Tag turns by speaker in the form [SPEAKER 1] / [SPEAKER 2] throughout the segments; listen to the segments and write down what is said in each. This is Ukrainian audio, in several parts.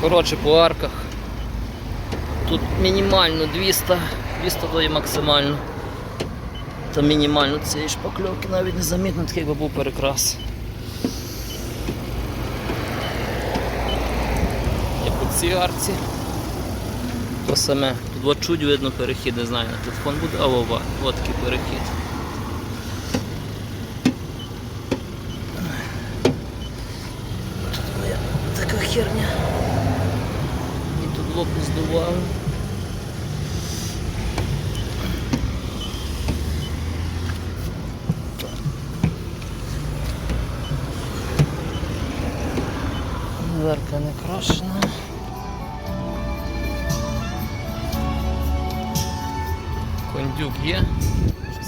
[SPEAKER 1] Коротше, по арках. Тут мінімально 200, 200 то є максимально. Та мінімально цієї шпакльовки навіть не замітно, такий би був перекрас. Як у цій арці. То саме. Тут от чуть видно перехід, не знаю, на телефон буде, а ова, от такий перехід. Херня. І тут лоб не здував. Дверка не крашена. Кондюк є,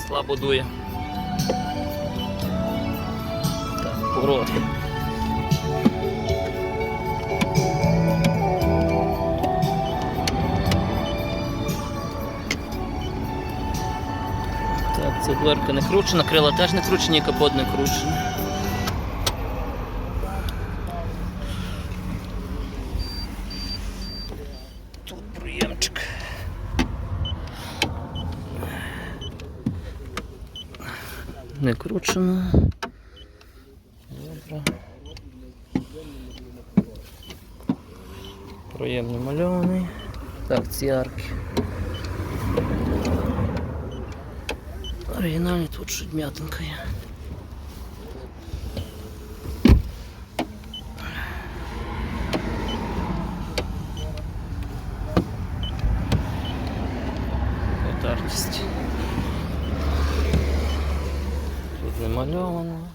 [SPEAKER 1] слабо дує. Так, порог. Ця дверка не кручена, крила теж не кручені, капот не кручений. Тут приємчик. Не кручено. Добре. Проєм намальований. Так, ці арки. Оригінальні тут чуть м'ятинка є. Потертість. Тут не мальовано.